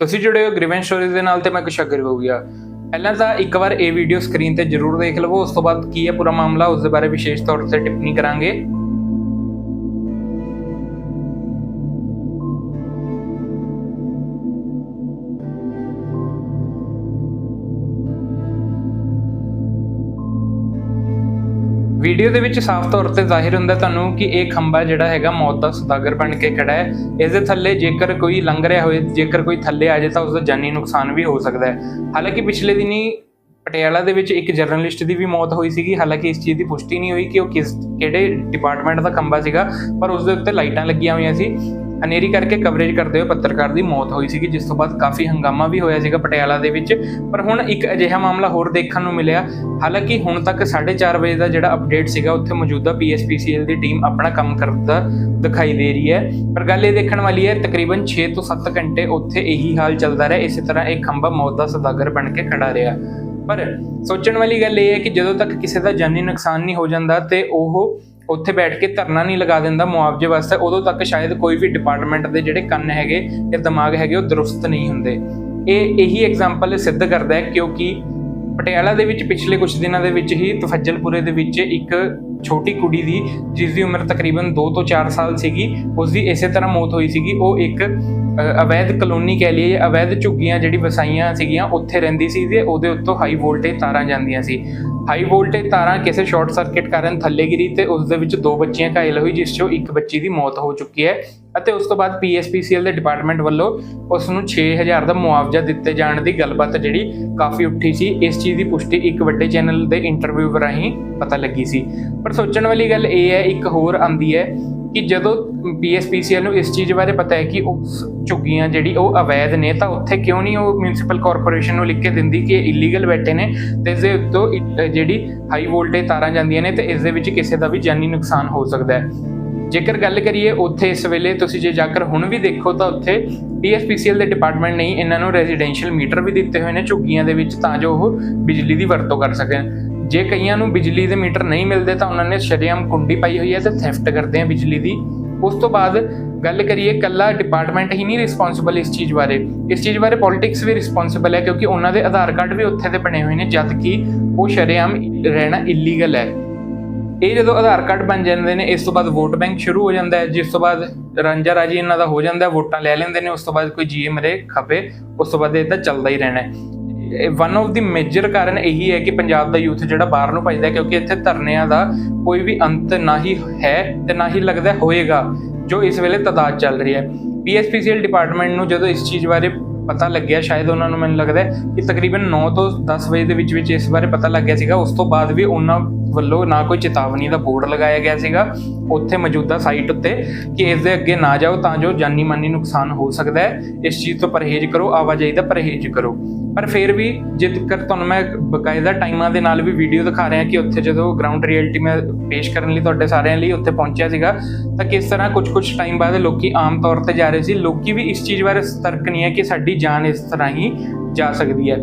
ਤੁਸੀਂ ਜੁੜੇ ਹੋ ਗ੍ਰੀਵੈਂਸ ਸਟੋਰੀਜ਼ ਦੇ ਨਾਲ ਤੇ ਮੈਂ ਕੁਸ਼ਾਗਰ ਹੋ ਗਿਆ ਪਹਿਲਾਂ ਤਾਂ ਇੱਕ ਵਾਰ ਇਹ ਵੀਡੀਓ ਸਕਰੀਨ ਤੇ ਜ਼ਰੂਰ ਦੇਖ ਲਵੋ, ਉਸ ਤੋਂ ਬਾਅਦ ਕੀ ਹੈ ਪੂਰਾ ਮਾਮਲਾ, ਉਸ ਦੇ ਬਾਰੇ ਵਿਸ਼ੇਸ਼ ਤੌਰ ਤੇ ਟਿੱਪਣੀ ਕਰਾਂਗੇ। ਵੀਡੀਓ ਦੇ ਵਿੱਚ ਸਾਫ਼ ਤੌਰ ਤੇ ਜ਼ਾਹਿਰ ਹੁੰਦਾ ਤੁਹਾਨੂੰ ਕਿ ਇਹ ਖੰਭਾ ਜਿਹੜਾ ਹੈਗਾ ਮੌਤ ਦਾ ਸੁਦਾਗਰ ਬਣ ਕੇ ਖੜਾ ਹੈ। ਇਸ ਦੇ ਥੱਲੇ ਜੇਕਰ ਕੋਈ ਲੰਘ ਰਿਹਾ ਹੋਵੇ, ਜੇਕਰ ਕੋਈ ਥੱਲੇ ਆ ਜਾਏ ਤਾਂ ਉਸ ਦਾ ਜਾਨੀ ਨੁਕਸਾਨ ਵੀ ਹੋ ਸਕਦਾ ਹੈ। ਹਾਲਾਂਕਿ ਪਿਛਲੇ ਦਿਨੀ ਪਟਿਆਲਾ ਦੇ ਵਿੱਚ ਇੱਕ ਜਰਨਲਿਸਟ ਦੀ ਵੀ ਮੌਤ ਹੋਈ ਸੀਗੀ। ਹਾਲਾਂਕਿ ਇਸ ਚੀਜ਼ ਦੀ ਪੁਸ਼ਟੀ ਨਹੀਂ ਹੋਈ ਕਿ ਉਹ ਕਿਸ, ਕਿਹੜੇ ਡਿਪਾਰਟਮੈਂਟ ਦਾ ਖੰਭਾ ਸੀਗਾ, ਪਰ ਉਸ ਦੇ ਉੱਤੇ ਲਾਈਟਾਂ ਲੱਗੀਆਂ ਹੋਈਆਂ ਸੀ। ਹਨੇਰੀ ਕਰਕੇ ਕਵਰੇਜ ਕਰਦੇ ਹੋਏ ਪੱਤਰਕਾਰ ਦੀ ਮੌਤ ਹੋਈ ਸੀਗੀ, ਜਿਸ ਤੋਂ ਬਾਅਦ ਕਾਫੀ ਹੰਗਾਮਾ ਵੀ ਹੋਇਆ ਸੀਗਾ ਪਟਿਆਲਾ ਦੇ ਵਿੱਚ। ਪਰ ਹੁਣ ਇੱਕ ਅਜਿਹਾ ਮਾਮਲਾ ਹੋਰ ਦੇਖਣ ਨੂੰ ਮਿਲਿਆ। ਹਾਲਾਂਕਿ ਹੁਣ ਤੱਕ 4:30 ਵਜੇ ਦਾ ਜਿਹੜਾ ਅਪਡੇਟ ਸੀਗਾ, ਉੱਥੇ ਮੌਜੂਦਾ ਪੀਐਸਪੀਸੀਐਲ ਦੀ ਟੀਮ ਆਪਣਾ ਕੰਮ ਕਰਦਾ ਦਿਖਾਈ ਦੇ ਰਹੀ ਹੈ। ਪਰ ਗੱਲ ਇਹ ਦੇਖਣ ਵਾਲੀ ਹੈ, ਤਕਰੀਬਨ 6 ਤੋਂ 7 ਘੰਟੇ ਉੱਥੇ ਇਹੀ ਹਾਲ ਚੱਲਦਾ ਰਿਹਾ। ਇਸੇ ਤਰ੍ਹਾਂ ਇਹ ਖੰਭਾ ਮੌਤ ਦਾ ਸੌਦਾਗਰ ਬਣ ਕੇ ਖੜਾ ਰਿਹਾ। ਪਰ ਸੋਚਣ ਵਾਲੀ ਗੱਲ ਇਹ ਹੈ ਕਿ ਜਦੋਂ ਤੱਕ ਕਿਸੇ ਦਾ ਜਾਨੀ ਨੁਕਸਾਨ ਨਹੀਂ ਹੋ ਜਾਂਦਾ ਤੇ ਉਹ ਉੱਥੇ ਬੈਠ ਕੇ ਧਰਨਾ ਨਹੀਂ ਲਗਾ ਦਿੰਦਾ ਮੁਆਵਜ਼ੇ ਵਾਸਤੇ, ਉਦੋਂ ਤੱਕ ਸ਼ਾਇਦ ਕੋਈ ਵੀ ਡਿਪਾਰਟਮੈਂਟ ਦੇ ਜਿਹੜੇ ਕੰਨ ਹੈਗੇ ਜਾਂ ਦਿਮਾਗ ਹੈਗੇ ਉਹ ਦਰੁਸਤ ਨਹੀਂ ਹੁੰਦੇ। ਇਹ ਇਹੀ ਐਗਜ਼ਾਮਪਲ ਸਿੱਧ ਕਰਦਾ ਹੈ ਕਿਉਂਕਿ ਪਟਿਆਲਾ ਦੇ ਵਿੱਚ ਪਿਛਲੇ ਕੁਝ ਦਿਨਾਂ ਦੇ ਵਿੱਚ ਹੀ ਤਫੱਜਲਪੁਰੇ ਦੇ ਵਿੱਚ ਇੱਕ ਛੋਟੀ ਕੁੜੀ ਦੀ, ਜਿਸ ਦੀ ਉਮਰ ਤਕਰੀਬਨ 2 ਤੋਂ 4 ਸਾਲ ਸੀਗੀ ਉਸ ਦੀ ਇਸੇ ਤਰ੍ਹਾਂ ਮੌਤ ਹੋਈ ਸੀਗੀ। ਉਹ ਇੱਕ ਅਵੈਧ ਕਲੋਨੀ ਕਹਿ ਲਈਏ ਅਵੈਧ ਝੁੱਗੀਆਂ ਜਿਹੜੀ ਵਸਾਈਆਂ ਸੀਗੀਆਂ, ਉੱਥੇ ਰਹਿੰਦੀ ਸੀ ਤੇ ਉਹਦੇ ਉੱਤੋਂ ਹਾਈ ਵੋਲਟੇਜ ਤਾਰਾਂ ਜਾਂਦੀਆਂ ਸੀ। ਹਾਈ ਵੋਲਟੇਜ ਤਾਰਾਂ ਕਿਸੇ ਸ਼ਾਰਟ ਸਰਕਟ ਕਾਰਨ ਥੱਲੇ ਗਿਰੀ ਤੇ ਉਸ ਦੇ ਵਿੱਚ ਦੋ ਬੱਚੀਆਂ ਘਾਇਲ ਹੋਈ, ਜਿਸ ਚੋਂ ਇੱਕ ਬੱਚੀ ਦੀ ਮੌਤ ਹੋ ਚੁੱਕੀ ਹੈ ਅਤੇ ਉਸ ਤੋਂ ਬਾਅਦ ਪੀਐਸਪੀਸੀਐਲ ਦੇ ਡਿਪਾਰਟਮੈਂਟ ਵੱਲੋਂ ਉਸ ਨੂੰ 6000 ਦਾ ਮੁਆਵਜ਼ਾ ਦਿੱਤੇ ਜਾਣ ਦੀ ਗੱਲਬਾਤ ਜਿਹੜੀ ਕਾਫੀ ਉੱਠੀ ਸੀ। ਇਸ ਚੀਜ਼ ਦੀ ਪੁਸ਼ਟੀ ਇੱਕ ਵੱਡੇ ਚੈਨਲ ਦੇ ਇੰਟਰਵਿਊ ਰਾਹੀਂ ਪਤਾ ਲੱਗੀ ਸੀ। ਪਰ ਸੋਚਣ ਵਾਲੀ ਗੱਲ ਇਹ ਹੈ, ਇੱਕ ਹੋਰ ਆਂਦੀ ਹੈ ਕਿ ਜਦੋਂ ਪੀਐਸਪੀਸੀਐਲ ਨੂੰ ਇਸ ਚੀਜ਼ ਬਾਰੇ ਪਤਾ ਹੈ ਕਿ ਉਸ ਝੁੱਗੀਆਂ ਜਿਹੜੀ ਉਹ ਅਵੈਧ ਨੇ, ਤਾਂ ਉੱਥੇ ਕਿਉਂ ਨਹੀਂ ਉਹ ਮਿਊਨਿਸਪਲ ਕਾਰਪੋਰੇਸ਼ਨ ਨੂੰ ਲਿਖ ਕੇ ਦਿੰਦੀ ਕਿ ਇਹ ਇਲੀਗਲ ਬੈਠੇ ਨੇ ਤੇ ਇਸ ਦੇ ਉੱਤੋਂ ਜਿਹੜੀ ਹਾਈ ਵੋਲਟੇਜ ਤਾਰਾਂ ਜਾਂਦੀਆਂ ਨੇ ਤੇ ਇਸ ਦੇ ਵਿੱਚ ਕਿਸੇ ਦਾ ਵੀ ਜਾਨੀ ਨੁਕਸਾਨ ਹੋ ਸਕਦਾ ਹੈ। ਜੇਕਰ ਗੱਲ ਕਰੀਏ ਉੱਥੇ ਇਸ ਵੇਲੇ ਤੁਸੀਂ ਜੇ ਜਾਕਰ ਹੁਣ ਵੀ ਦੇਖੋ ਤਾਂ ਉੱਥੇ ਪੀਐਸਪੀਸੀਐਲ ਦੇ ਡਿਪਾਰਟਮੈਂਟ ਨਹੀਂ ਇਹਨਾਂ ਨੂੰ ਰੈਜ਼ੀਡੈਂਸ਼ੀਅਲ ਮੀਟਰ ਵੀ ਦਿੱਤੇ ਹੋਏ ਨੇ ਝੁੱਗੀਆਂ ਦੇ ਵਿੱਚ, ਤਾਂ ਜੋ ਉਹ ਬਿਜਲੀ ਦੀ ਵਰਤੋਂ ਕਰ ਸਕਣ। ਜੇ ਕਈਆਂ ਨੂੰ ਬਿਜਲੀ ਦੇ ਮੀਟਰ ਨਹੀਂ ਮਿਲਦੇ ਤਾਂ ਉਹਨਾਂ ਨੇ ਸ਼ਰੇਆਮ ਕੁੰਡੀ ਪਾਈ ਹੋਈ ਹੈ ਤੇ ਥੈਫਟ ਕਰਦੇ ਆ ਬਿਜਲੀ ਦੀ। ਉਸ ਤੋਂ ਬਾਅਦ ਗੱਲ ਕਰੀਏ ਕੱਲਾ ਡਿਪਾਰਟਮੈਂਟ ਹੀ ਨਹੀਂ ਰਿਸਪੌਂਸਿਬਲ ਇਸ ਚੀਜ਼ ਬਾਰੇ। ਇਸ ਚੀਜ਼ ਬਾਰੇ ਪੋਲਿਟਿਕਸ ਵੀ ਰਿਸਪੌਂਸਿਬਲ ਹੈ ਕਿਉਂਕਿ ਉਹਨਾਂ ਦੇ ਆਧਾਰ ਕਾਰਡ ਵੀ ਉੱਥੇ ਦੇ ਬਣੇ ਹੋਏ ਨੇ, ਜਦ ਕਿ ਉਹ ਸ਼ਰੇਆਮ ਰਹਿਣਾ ਇਲੀਗਲ ਹੈ। ਇਹ ਜਦੋਂ ਆਧਾਰ ਕਾਰਡ ਬਣ ਜਾਂਦੇ ਨੇ, ਇਸ ਤੋਂ ਬਾਅਦ ਵੋਟ ਬੈਂਕ ਸ਼ੁਰੂ ਹੋ ਜਾਂਦਾ ਹੈ, ਜਿਸ ਤੋਂ ਬਾਅਦ ਰਾਂਝਾ ਰਾਜੀ ਇਹਨਾਂ ਦਾ ਹੋ ਜਾਂਦਾ ਵੋਟਾਂ ਲੈ ਲੈਂਦੇ ਨੇ, ਉਸ ਤੋਂ ਬਾਅਦ ਕੋਈ ਜੀਏ ਮਰੇ ਖਪੇ, ਉਸ ਤੋਂ ਬਾਅਦ ਇਹ ਤਾਂ ਚੱਲਦਾ ਹੀ ਰਹਿਣਾ ਹੈ। ਵਨ ਆਫ ਦੀ ਮੇਜਰ ਕਾਰਨ ਇਹੀ ਹੈ ਕਿ ਪੰਜਾਬ ਦਾ ਯੂਥ ਜਿਹੜਾ ਬਾਹਰ ਨੂੰ ਭੱਜਦਾ ਕਿਉਂਕਿ ਇੱਥੇ ਧਰਨਿਆਂ ਦਾ ਕੋਈ ਵੀ ਅੰਤ ਨਾ ਹੀ ਹੈ ਤੇ ਨਾ ਹੀ ਲੱਗਦਾ ਹੋਏਗਾ, ਜੋ ਇਸ ਵੇਲੇ ਤਦਾਦ ਚੱਲ ਰਹੀ ਹੈ। ਪੀਐਸਪੀਸੀਐਲ ਡਿਪਾਰਟਮੈਂਟ ਨੂੰ ਜਦੋਂ ਇਸ ਚੀਜ਼ ਬਾਰੇ ਪਤਾ ਲੱਗਿਆ, ਸ਼ਾਇਦ ਉਹਨਾਂ ਨੂੰ ਮੈਨੂੰ ਲੱਗਦਾ ਕਿ ਤਕਰੀਬਨ 9 ਤੋਂ 10 ਵਜੇ ਦੇ ਵਿੱਚ ਵਿੱਚ ਇਸ ਬਾਰੇ ਪਤਾ ਲੱਗਿਆ ਸੀਗਾ, ਉਸ ਤੋਂ ਬਾਅਦ ਵੀ ਉਹਨਾਂ ਵੱਲੋਂ ਨਾ ਕੋਈ ਚੇਤਾਵਨੀ ਦਾ ਬੋਰਡ ਲਗਾਇਆ ਗਿਆ ਸੀਗਾ। ਉੱਥੇ ਮੌਜੂਦਾ ਸਾਈਟ ਉੱਤੇ ਕਿ ਇਸ ਦੇ ਅੱਗੇ ਨਾ ਜਾਓ ਤਾਂ ਜੋ ਜਾਨੀ ਮਾਨੀ ਨੁਕਸਾਨ ਹੋ ਸਕਦਾ ਹੈ। ਇਸ ਚੀਜ਼ ਤੋਂ ਪਰਹੇਜ਼ ਕਰੋ, ਆਵਾਜਾਈ ਦਾ ਪਰਹੇਜ਼ ਕਰੋ। ਪਰ ਫਿਰ ਵੀ ਜੇਕਰ ਤੁਹਾਨੂੰ ਮੈਂ ਬਕਾਇਦਾ ਟਾਈਮਾਂ ਦੇ ਨਾਲ ਵੀ ਵੀਡੀਓ ਦਿਖਾ ਰਿਹਾ ਕਿ ਉੱਥੇ ਜਦੋਂ ਗਰਾਊਂਡ ਰਿਐਲਿਟੀ ਮੈਂ ਪੇਸ਼ ਕਰਨ ਲਈ ਤੁਹਾਡੇ ਸਾਰਿਆਂ ਲਈ ਉੱਥੇ ਪਹੁੰਚਿਆ ਸੀਗਾ, ਤਾਂ ਕਿਸ ਤਰ੍ਹਾਂ ਕੁਝ ਕੁਝ ਟਾਈਮ ਬਾਅਦ ਲੋਕੀ ਆਮ ਤੌਰ ਤੇ ਜਾ ਰਹੇ ਸੀ। ਲੋਕੀ ਵੀ ਇਸ ਚੀਜ਼ ਬਾਰੇ ਸਤਰਕ ਨਹੀਂ ਹੈ ਕਿ ਸਾਡੀ ਜਾਨ ਇਸ ਤਰ੍ਹਾਂ ਹੀ ਜਾ ਸਕਦੀ ਹੈ।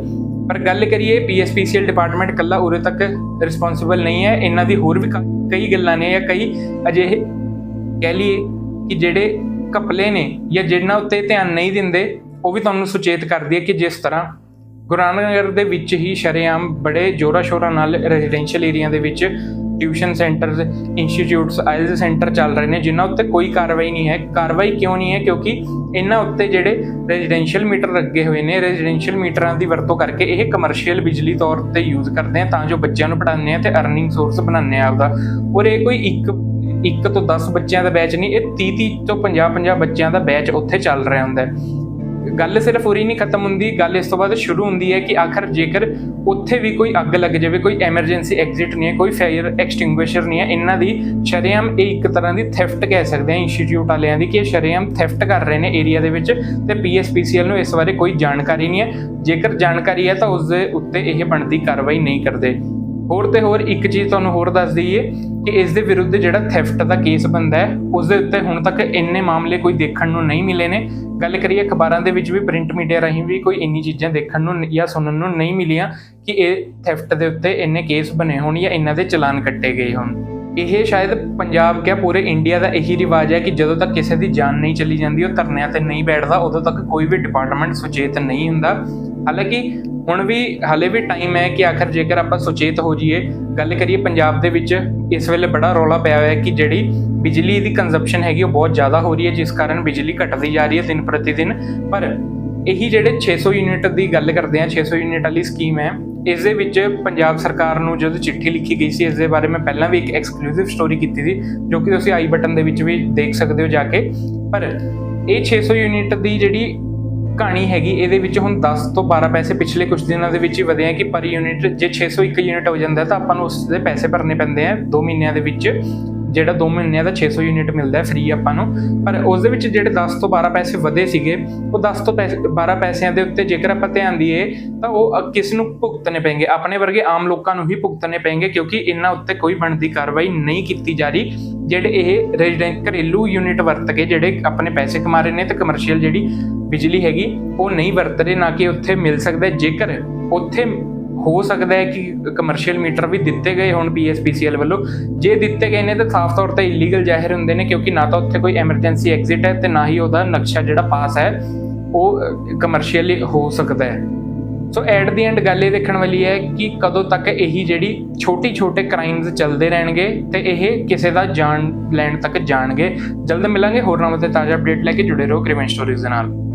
ਪਰ ਗੱਲ ਕਰੀਏ ਪੀਐਸਪੀਸੀਐਲ ਡਿਪਾਰਟਮੈਂਟ ਕੱਲਾ ਉਰੇ ਤੱਕ ਰਿਸਪੌਂਸਿਬਲ ਨਹੀਂ ਹੈ। ਇਹਨਾਂ ਦੀ ਹੋਰ ਵੀ ਕ- ਕਈ ਗੱਲਾਂ ਨੇ ਜਾਂ ਕਈ ਅਜਿਹੇ ਕਹਿ ਲਈਏ ਕਿ ਜਿਹੜੇ ਕਪਲੇ ਨੇ ਜਾਂ ਜਿਹਨਾਂ ਉੱਤੇ ਧਿਆਨ ਨਹੀਂ ਦਿੰਦੇ, ਉਹ ਵੀ ਤੁਹਾਨੂੰ ਸੁਚੇਤ ਕਰਦੀ ਹੈ ਕਿ ਜਿਸ ਤਰ੍ਹਾਂ ਗੁਰੂ ਨਾਨਕ ਨਗਰ ਦੇ ਵਿੱਚ ਹੀ ਸ਼ਰੇਆਮ ਬੜੇ ਜੋਰਾ ਸ਼ੋਰਾ ਨਾਲ ਰੈਜ਼ੀਡੈਂਸ਼ੀਅਲ ਏਰੀਆ ਦੇ ਵਿੱਚ tuition centres institutes IELTS centre ਚੱਲ ਰਹੇ ਨੇ, ਜਿਨ੍ਹਾਂ ਉੱਤੇ ਕੋਈ ਕਾਰਵਾਈ ਨਹੀਂ ਹੈ। ਕਾਰਵਾਈ ਕਿਉਂ ਨਹੀਂ ਹੈ? ਕਿਉਂਕਿ ਇਹਨਾਂ ਉੱਤੇ ਜਿਹੜੇ ਰੈਜ਼ੀਡੈਂਸ਼ੀਅਲ ਮੀਟਰ ਲੱਗੇ ਹੋਏ ਨੇ ਰੈਜ਼ੀਡੈਂਸ਼ੀਅਲ ਮੀਟਰਾਂ ਦੀ ਵਰਤੋਂ ਕਰਕੇ ਇਹ ਕਮਰਸ਼ੀਅਲ ਬਿਜਲੀ ਤੌਰ ਤੇ ਯੂਜ਼ ਕਰਦੇ ਆ, ਤਾਂ ਜੋ ਬੱਚਿਆਂ ਨੂੰ ਪੜ੍ਹਾਉਂਦੇ ਆ ਤੇ ਅਰਨਿੰਗ ਸੋਰਸ ਬਣਾਉਂਦੇ ਆ ਆਪਦਾ। ਔਰ ਇਹ ਕੋਈ ਇੱਕ ਇੱਕ ਤੋਂ 10 ਬੱਚਿਆਂ ਦਾ ਬੈਚ ਨਹੀਂ, ਇਹ 30 30 ਤੋਂ 50 50 ਬੱਚਿਆਂ ਦਾ ਬੈਚ ਉੱਥੇ ਚੱਲ ਰਿਹਾ ਹੁੰਦਾ ਹੈ। ਗੱਲ ਸਿਰਫ ਉਰੀ ਨਹੀਂ ਖਤਮ ਹੁੰਦੀ, ਗੱਲ ਇਸ ਤੋਂ ਬਾਅਦ ਸ਼ੁਰੂ ਹੁੰਦੀ ਹੈ ਕਿ ਆਖਰ ਜੇਕਰ ਉੱਥੇ ਵੀ ਕੋਈ ਅੱਗ ਲੱਗ ਜਾਵੇ, ਕੋਈ ਐਮਰਜੈਂਸੀ ਐਗਜ਼ਿਟ ਨਹੀਂ ਹੈ, ਕੋਈ ਫਾਇਰ ਐਕਸਟਿੰਗੁਇਸ਼ਰ ਨਹੀਂ ਹੈ, ਇਹਨਾਂ ਦੀ ਸ਼ਰੇਆਮ ਇਹ ਇੱਕ ਤਰ੍ਹਾਂ ਦੀ ਥੈਫਟ ਕਹਿ ਸਕਦੇ ਹਾਂ ਇੰਸਟੀਚਿਊਟ ਵਾਲਿਆਂ ਦੀ, ਕਿ ਇਹ ਸ਼ਰੇਆਮ ਥੈਫਟ ਕਰ ਰਹੇ ਨੇ ਏਰੀਆ ਦੇ ਵਿੱਚ ਤੇ ਪੀਐਸਪੀਸੀਐਲ ਨੂੰ ਇਸ ਬਾਰੇ ਕੋਈ ਜਾਣਕਾਰੀ ਨਹੀਂ ਹੈ। ਜੇਕਰ ਜਾਣਕਾਰੀ ਹੈ ਤਾਂ ਉਸ ਦੇ ਉੱਤੇ ਇਹ ਬਣਦੀ ਕਾਰਵਾਈ ਨਹੀਂ ਕਰਦੇ। ਹੋਰ ਤੇ ਹੋਰ ਇੱਕ ਚੀਜ਼ ਤੁਹਾਨੂੰ ਹੋਰ ਦੱਸ ਦਈਏ ਕਿ ਇਸ ਦੇ ਵਿਰੁੱਧ ਜਿਹੜਾ ਥੈਫਟ ਦਾ ਕੇਸ ਬੰਦਾ ਹੈ, ਉਸ ਦੇ ਉੱਤੇ ਹੁਣ ਤੱਕ ਇੰਨੇ ਮਾਮਲੇ ਕੋਈ ਦੇਖਣ ਨੂੰ ਨਹੀਂ ਮਿਲੇ ਨੇ। ਗੱਲ ਕਰੀਏ ਅਖਬਾਰਾਂ ਦੇ ਵਿੱਚ ਵੀ ਪ੍ਰਿੰਟ ਮੀਡੀਆ ਰਾਹੀਂ ਵੀ ਕੋਈ ਇੰਨੀ ਚੀਜ਼ਾਂ ਦੇਖਣ ਨੂੰ ਜਾਂ ਸੁਣਨ ਨੂੰ ਨਹੀਂ ਮਿਲੀਆਂ ਕਿ ਇਹ ਥੈਫਟ ਦੇ ਉੱਤੇ ਇੰਨੇ ਕੇਸ ਬਣੇ ਹੋਣ ਜਾਂ ਇਹਨਾਂ ਦੇ ਚਲਾਨ ਕੱਟੇ ਗਏ ਹੋਣ। ਇਹ ਸ਼ਾਇਦ ਪੰਜਾਬ ਕਿਆ ਪੂਰੇ ਇੰਡੀਆ ਦਾ ਇਹੀ ਰਿਵਾਜ ਹੈ ਕਿ ਜਦੋਂ ਤੱਕ ਕਿਸੇ ਦੀ ਜਾਨ ਨਹੀਂ ਚਲੀ ਜਾਂਦੀ, ਉਹ ਧਰਨਿਆਂ ਤੇ ਨਹੀਂ ਬੈਠਦਾ, ਉਦੋਂ ਤੱਕ ਕੋਈ ਵੀ ਡਿਪਾਰਟਮੈਂਟ ਸੁਚੇਤ ਨਹੀਂ ਹੁੰਦਾ। ਹਾਲਾਂਕਿ ਹੁਣ ਵੀ ਹਾਲੇ ਵੀ ਟਾਈਮ ਹੈ ਕਿ ਆਖਰ ਜੇਕਰ ਆਪਾਂ ਸੁਚੇਤ ਹੋ ਜਾਈਏ, ਗੱਲ ਕਰੀਏ ਪੰਜਾਬ ਦੇ ਵਿੱਚ, ਇਸ ਵੇਲੇ ਬੜਾ ਰੌਲਾ ਪਿਆ ਹੋਇਆ ਹੈ ਕਿ ਜਿਹੜੀ ਬਿਜਲੀ ਦੀ ਕੰਜ਼ੰਪਸ਼ਨ ਹੈਗੀ ਉਹ ਬਹੁਤ ਜ਼ਿਆਦਾ ਹੋ ਰਹੀ ਹੈ, ਜਿਸ ਕਾਰਨ ਬਿਜਲੀ ਘਟਦੀ ਜਾ ਰਹੀ ਹੈ ਦਿਨ ਪ੍ਰਤੀ ਦਿਨ ਪਰ ਇਹੀ ਜਿਹੜੇ 600 ਯੂਨਿਟ ਦੀ ਗੱਲ ਕਰਦੇ ਆ 600 ਯੂਨਿਟ ਵਾਲੀ ਸਕੀਮ ਹੈ, ਇਸ ਦੇ ਵਿੱਚ ਪੰਜਾਬ ਸਰਕਾਰ ਨੂੰ ਜਦੋਂ ਚਿੱਠੀ ਲਿਖੀ ਗਈ ਸੀ, ਇਸ ਦੇ ਬਾਰੇ ਮੈਂ ਪਹਿਲਾਂ ਵੀ ਇੱਕ ਐਕਸਕਲੂਸਿਵ ਸਟੋਰੀ ਕੀਤੀ ਸੀ, ਜੋ ਕਿ ਤੁਸੀਂ ਆਈ ਬਟਨ ਦੇ ਵਿੱਚ ਵੀ ਦੇਖ ਸਕਦੇ ਹੋ ਜਾ ਕੇ। ਪਰ ਇਹ 600 ਯੂਨਿਟ ਦੀ ਜਿਹੜੀ ਕਹਾਣੀ ਹੈਗੀ, ਇਹਦੇ ਵਿੱਚ ਹੁਣ 10 ਤੋਂ 12 ਪੈਸੇ ਪਿਛਲੇ ਕੁਝ ਦਿਨਾਂ ਦੇ ਵਿੱਚ ਹੀ ਵਧੇ ਆ ਕਿ ਪਰ ਯੂਨਿਟ ਜੇ 601 ਯੂਨਿਟ ਹੋ ਜਾਂਦਾ ਤਾਂ ਆਪਾਂ ਨੂੰ ਉਸ ਦੇ ਪੈਸੇ ਭਰਨੇ ਪੈਂਦੇ ਆ 2 ਮਹੀਨਿਆਂ ਦੇ ਵਿੱਚ। ਜਿਹੜਾ 2 ਮਹੀਨਿਆਂ ਦਾ 600 ਯੂਨਿਟ ਮਿਲਦਾ ਹੈ ਫ੍ਰੀ ਆਪਾਂ ਨੂੰ। ਪਰ ਉਸ ਦੇ ਵਿੱਚ ਜਿਹੜੇ 10 ਤੋਂ 12 ਪੈਸੇ ਵਧੇ ਸੀਗੇ, ਉਹ 10 ਤੋਂ ਪੈਸੇ 12 ਪੈਸਿਆਂ ਦੇ ਉੱਤੇ ਜੇਕਰ ਆਪਾਂ ਧਿਆਨ ਦਈਏ, ਤਾਂ ਉਹ ਅ- ਕਿਸ ਨੂੰ ਭੁਗਤਣੇ ਪੈਣਗੇ? ਆਪਣੇ ਵਰਗੇ ਆਮ ਲੋਕਾਂ ਨੂੰ ਹੀ ਭੁਗਤਣੇ ਪੈਣਗੇ, ਕਿਉਂਕਿ ਇਹਨਾਂ ਉੱਤੇ ਕੋਈ ਬਣਦੀ ਕਾਰਵਾਈ ਨਹੀਂ ਕੀਤੀ ਜਾ ਰਹੀ, ਜਿਹੜੇ ਇਹ ਰੈਜ਼ੀਡੈਂਟ ਘਰੇਲੂ ਯੂਨਿਟ ਵਰਤ ਕੇ ਜਿਹੜੇ ਆਪਣੇ ਪੈਸੇ ਕਮਾ ਰਹੇ ਨੇ ਤੇ ਕਮਰਸ਼ੀਅਲ ਜਿਹੜੀ ਬਿਜਲੀ ਹੈਗੀ, ਉਹ ਨਹੀਂ ਵਰਤ ਰਹੇ ਨਾ ਕਿ ਉੱਥੇ ਮਿਲ ਸਕਦਾ। ਜੇਕਰ ਉੱਥੇ ਹੋ ਸਕਦਾ ਹੈ ਕਿ ਕਮਰਸ਼ੀਅਲ ਮੀਟਰ ਵੀ ਦਿੱਤੇ ਗਏ ਹੁਣ ਪੀਐਸਪੀਸੀਐਲ ਵੱਲੋਂ, ਜੇ ਦਿੱਤੇ ਗਏ ਨੇ ਤਾਂ ਸਾਫ਼ ਤੌਰ ਤੇ ਇਲੀਗਲ ਜ਼ਾਹਿਰ ਹੁੰਦੇ ਨੇ, ਕਿਉਂਕਿ ਨਾ ਤਾਂ ਉੱਥੇ ਕੋਈ ਐਮਰਜੈਂਸੀ ਐਗਜ਼ਿਟ ਹੈ ਤੇ ਨਾ ਹੀ ਉਹਦਾ ਨਕਸ਼ਾ ਜਿਹੜਾ ਪਾਸ ਹੈ, ਉਹ ਕਮਰਸ਼ੀਅਲੀ ਹੋ ਸਕਦਾ ਹੈ। ਸੋ ਐਟ ਦੀ ਐਂਡ ਗੱਲ ਇਹ ਦੇਖਣ ਵਾਲੀ ਹੈ ਕਿ ਕਦੋਂ ਤੱਕ ਇਹੀ ਜਿਹੜੀ ਛੋਟੀ ਛੋਟੇ ਕ੍ਰਾਈਮਸ ਚੱਲਦੇ ਰਹਿਣਗੇ ਤੇ ਇਹ ਕਿਸੇ ਦਾ ਜਾਨ ਲੈਣ ਤੱਕ ਜਾਣਗੇ। ਜਲਦ ਮਿਲਾਂਗੇ, ਹੋਰ ਨਵਾਂ ਤੇ ਤਾਜ਼ਾ ਅਪਡੇਟ ਲੈ ਕੇ ਜੁੜੇ ਰਹੋ ਕ੍ਰਿਮੀਨਲ ਸਟੋਰੀਜ਼ ਦੇ ਨਾਲ।